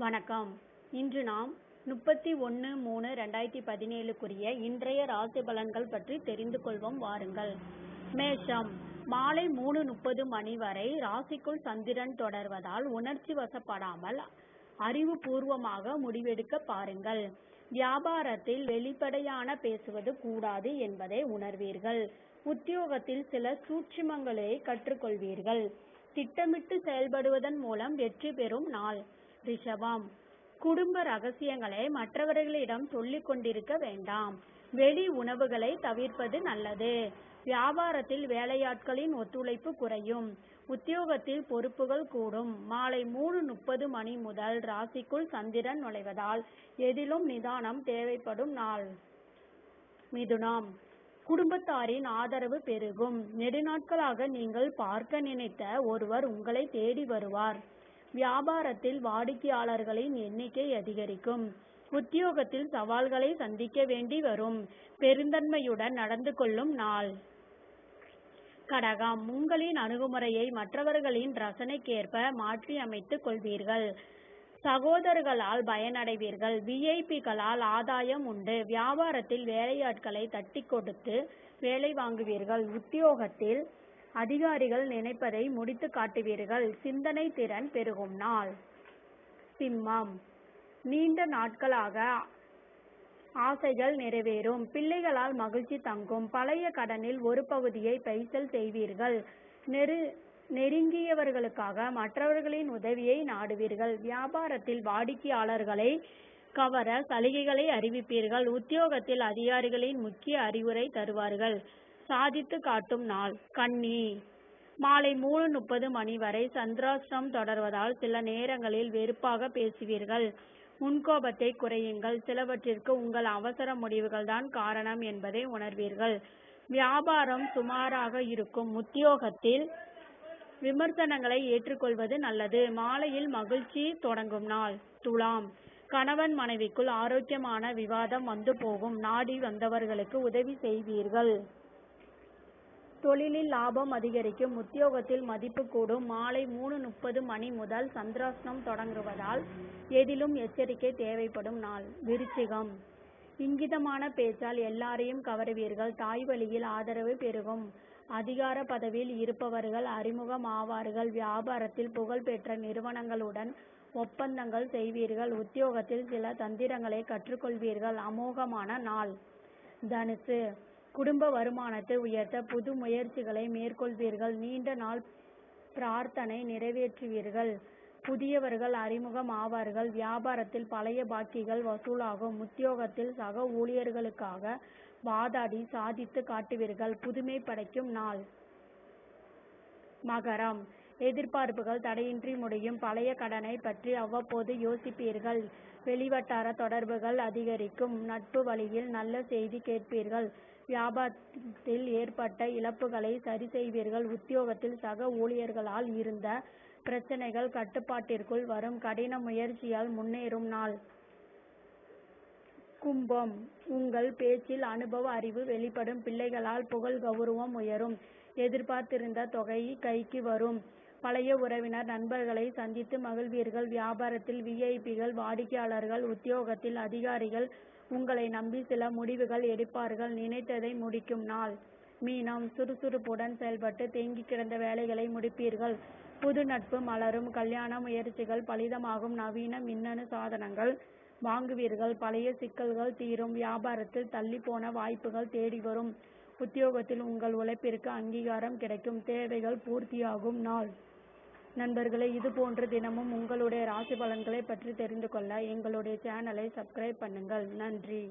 வணக்கம். இன்று நாம் முப்பத்தி ஒன்று மூணு ரெண்டாயிரத்தி பதினேழுக்குரிய இன்றைய ராசி பலன்கள் பற்றி தெரிந்து கொள்வோம் வாருங்கள். மேஷம். மாலை மூணு முப்பது மணி வரை ராசிக்குள் சந்திரன் தொடர்வதால் உணர்ச்சி வசப்படாமல் அறிவுபூர்வமாக முடிவெடுக்க பாருங்கள். வியாபாரத்தில் வெளிப்படையான பேசுவது கூடாது என்பதை உணர்வீர்கள். உத்தியோகத்தில் சில சூட்சிமங்களை கற்றுக்கொள்வீர்கள். திட்டமிட்டு செயல்படுவதன் மூலம் வெற்றி பெறும் நாள். ரிஷபம். குடும்ப ரகசியங்களை மற்றவர்களிடம் சொல்லிக் கொண்டிருக்க வேண்டாம். வெளி உணவுகளை தவிர்ப்பது நல்லது. வியாபாரத்தில் வேலையாட்களின் ஒத்துழைப்பு குறையும். உத்தியோகத்தில் பொறுப்புகள் கூடும். மாலை மூணு முப்பது மணி முதல் ராசிக்குள் சந்திரன் நுழைவதால் எதிலும் நிதானம் தேவைப்படும் நாள். மிதுனம். குடும்பத்தாரின் ஆதரவு பெருகும். நெடுநாட்களாக நீங்கள் பார்க்க நினைத்த ஒருவர் உங்களை தேடி வருவார். வியாபாரத்தில் வாடிக்கையாளர்களின் எண்ணிக்கை அதிகரிக்கும். உத்தியோகத்தில் சவால்களை சந்திக்க வேண்டி வரும். பெருந்தன்மையுடன் நடந்து கொள்ளும் நாள். கடகம் உங்களின் அணுகுமுறையை மற்றவர்களின் ரசனைக்கேற்ப மாற்றியமைத்துக் கொள்வீர்கள். சகோதரர்களால் பயனடைவீர்கள். விஐபிகளால் ஆதாயம் உண்டு. வியாபாரத்தில் வேலையாட்களை தட்டி கொடுத்து வேலை வாங்குவீர்கள். உத்தியோகத்தில் அதிகாரிகள் நினைப்பதை முடித்து காட்டுவீர்கள். சிந்தனை திறன் பெருகும் நாள். சிம்மம். நீண்ட நாட்களாக ஆசைகள் நிறைவேறும். பிள்ளைகளால் மகிழ்ச்சி தங்கும். பழைய கடனில் ஒரு பகுதியை பைசல் செய்வீர்கள். நெரு நெருங்கியவர்களுக்காக மற்றவர்களின் உதவியை நாடுவீர்கள். வியாபாரத்தில் வாடிக்கையாளர்களை கவர சலுகைகளை அறிவிப்பீர்கள். உத்தியோகத்தில் அதிகாரிகளின் முக்கிய அறிவுரை தருவார்கள். சாதித்து காட்டும் நாள் கன்னி. மாலை மூணு முப்பது மணி வரை சந்திராஷ்டம் தொடர்வதால் சில நேரங்களில் வெறுப்பாக பேசுவீர்கள். முன்கோபத்தை குறையுங்கள். சிலவற்றிற்கு உங்கள் அவசர முடிவுகள் தான் காரணம் என்பதை உணர்வீர்கள். வியாபாரம் சுமாராக இருக்கும். உத்தியோகத்தில் விமர்சனங்களை ஏற்றுக்கொள்வது நல்லது. மாலையில் மகிழ்ச்சி தொடங்கும் நாள் துலாம். கணவன் மனைவிக்குள் ஆரோக்கியமான விவாதம் வந்து போகும். நாடி வந்தவர்களுக்கு உதவி செய்வீர்கள். தொழிலில் லாபம் அதிகரிக்கும் உத்தியோகத்தில் மதிப்பு கூடும். மாலை மூணு முப்பது மணி முதல் சந்திராஷ்டம் தொடங்குவதால் எதிலும் எச்சரிக்கை தேவைப்படும் நாள். விருச்சிகம். இங்கிதமான பேச்சால் எல்லாரையும் கவருவீர்கள். தாய் வழியில் ஆதரவு பெருகும். அதிகார பதவியில் இருப்பவர்கள் அறிமுகம் ஆவார்கள். வியாபாரத்தில் புகழ்பெற்ற நிறுவனங்களுடன் ஒப்பந்தங்கள் செய்வீர்கள். உத்தியோகத்தில் சில தந்திரங்களை கற்றுக்கொள்வீர்கள். அமோகமான நாள். தனுசு. குடும்ப வருமானத்தை உயர்த்த புது முயற்சிகளை மேற்கொள்வீர்கள். நீண்ட நாள் பிரார்த்தனை நிறைவேற்றுவீர்கள். புதியவர்கள் அறிமுகம் ஆவார்கள் வியாபாரத்தில் பழைய பாக்கிகள் வசூலாகும். உத்தியோகத்தில் சக ஊழியர்களுக்காக வாதாடி சாதித்து காட்டுவீர்கள். புதுமை படைக்கும் நாள். மகரம். எதிர்பார்ப்புகள் தடையின்றி முடியும். பழைய கடனை பற்றி அவ்வப்போது யோசிப்பீர்கள். வெளிவட்டார தொடர்புகள் அதிகரிக்கும். நட்பு வழியில் நல்ல செய்தி கேட்பீர்கள். வியாபாரத்தில் ஏற்பட்ட இழப்புகளை சரி செய்வீர்கள். உத்தியோகத்தில் சக ஊழியர்களால் இருந்த பிரச்சனைகள் கட்டுப்பாட்டிற்குள் வரும். கடின முயற்சியால் முன்னேறும் நாள். கும்பம். உங்கள் பேச்சில் அனுபவ அறிவு வெளிப்படும். பிள்ளைகளால் புகழ் கௌரவம் உயரும். எதிர்பார்த்திருந்த தொகை கைக்கு வரும். பழைய உறவினர் நண்பர்களை சந்தித்து மகிழ்வீர்கள். வியாபாரத்தில் விஐபிகள் வாடிக்கையாளர்கள் உத்தியோகத்தில் அதிகாரிகள் உங்களை நம்பி சில முடிவுகள் எடுப்பார்கள். நினைத்ததை முடிக்கும் நாள். மீனம் சுறுசுறுப்புடன் செயல்பட்டு தேங்கி கிடந்த வேலைகளை முடிப்பீர்கள். புது நட்பு மலரும். கல்யாண முயற்சிகள் பலிதமாகும். நவீன மின்னணு சாதனங்கள் வாங்குவீர்கள். பழைய சிக்கல்கள் தீரும். வியாபாரத்தில் தள்ளி போன வாய்ப்புகள் தேடி வரும். உத்தியோகத்தில் உங்கள் உழைப்பிற்கு அங்கீகாரம் கிடைக்கும். தேவைகள் பூர்த்தியாகும். நாள். நண்பர்களே இது போன்ற தினமும் உங்களுடைய ராசி பலன்களை பற்றி தெரிந்து கொள்ள எங்களுடைய சேனலை சப்ஸ்கிரைப் பண்ணுங்கள். நன்றி.